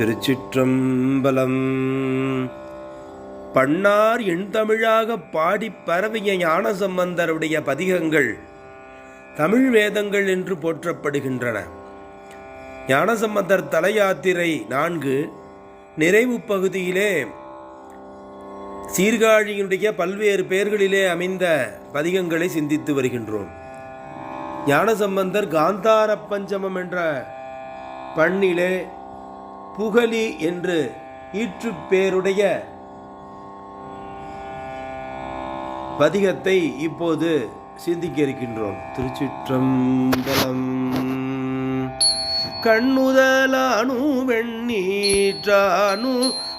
திருச்சிற்றம்பலம். பண்ணார் எண்தமிழாக பாடிப் பரவிய ஞானசம்பந்தருடைய பதிகங்கள் தமிழ் வேதங்கள் என்று போற்றப்படுகின்றன. ஞானசம்பந்தர் தலையாத்திரை நான்கு நிறைவு பகுதியிலே சீர்காழியினுடைய பல்வேறு பெயர்களிலே அமைந்த பதிகங்களை சிந்தித்து வருகின்றோம். ஞானசம்பந்தர் காந்தார பஞ்சமம் என்ற பண்ணிலே புகலி என்று ஈற்று பேருடைய பதிகத்தை இப்போது சிந்திக்க இருக்கின்றோம் திருச்சிற்றம்பலம். கண்ணுதலானு வெண்ணீற்றானு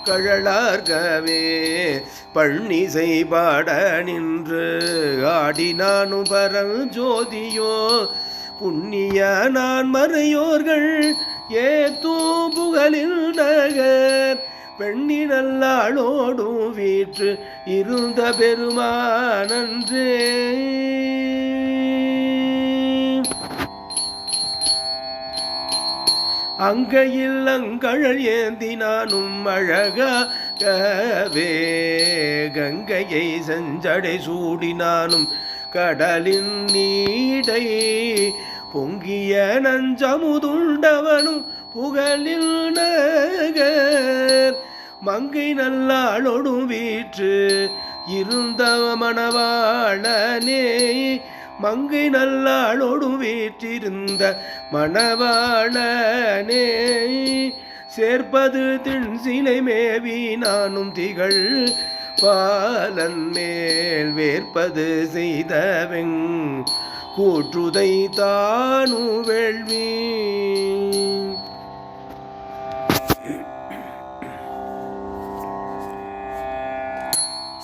கழலார்கவே பழனிசை பாட நின்று ஆடினானு பரஞ்சோதியோ புண்ணிய நான் மறையோர்கள் ஏ தூபுகளில் நகர் பெண்ணினல்லாளோடும் வீற்று இருந்த பெருமானன்றே. அங்கையில் அங்கழல் ஏந்தினானும் அழகவே கங்கையை செஞ்சடை சூடினானும் கடலின் நீடை பொங்கிய நஞ்சமுதுண்டவனும் புகழில் நகர். மங்கை நல்லாளொடும் வீற்று இருந்த மணவாளனே. மங்கை நல்லாளொடும் வீற்றிருந்த மணவாளனே. சேர்ப்பது திண் சிலை மேவி நானும் திகழ் பாலன் மேல் வேர்ப்பது செய்தவெங் கூற்றுதை தானு வேள்வி.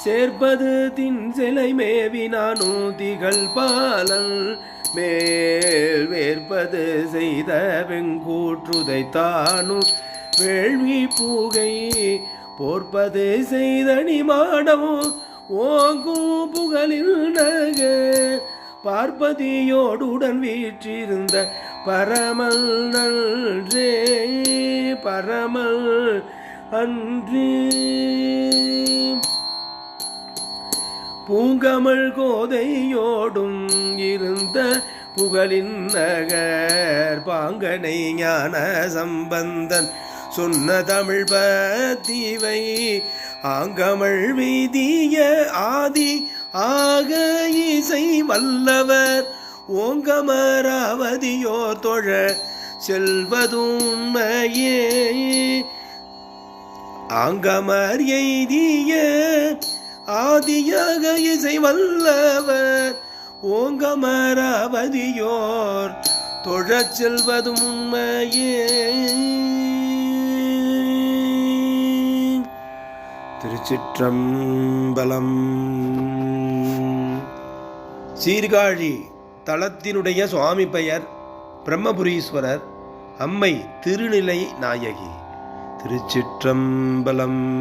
சேர்ப்பது தின் சிலை மேவினானு திகழ் பாலன் மேல் வேர்ப்பது செய்த வெங்கூற்றுதை தானு வேள்வி. பூகை போர்ப்பது செய்தனி மாடமோ. ஓங்கும் புகழில் நகர் பார்ப்பதியோடுடன் வீற்றிருந்த பரமல் நன்றே. பரமல் அன்று. பூங்கமல் கோதையோடும் இருந்த புகழின் நகர். பாங்கனை ஞான சம்பந்தன் சொன்ன தமிழ் பத்திவை ஆங்கமள் வீதிய ஆதி ஆக இசை வல்லவர். ஓங்கமராவதியோர் தொழ செல்வதுண்மையே ஆங்கமர் எய்திய ஆதியாக இசை வல்லவர். ஓங்கமராவதியோர் தொழச் செல்வதும் உண்மையே. திருச்சிற்றம்பலம். சீர்காழி தளத்தினுடைய சுவாமி பெயர் பிரம்மபுரீஸ்வரர். அம்மை திருநிலை நாயகி. திருச்சிற்றம்பலம்.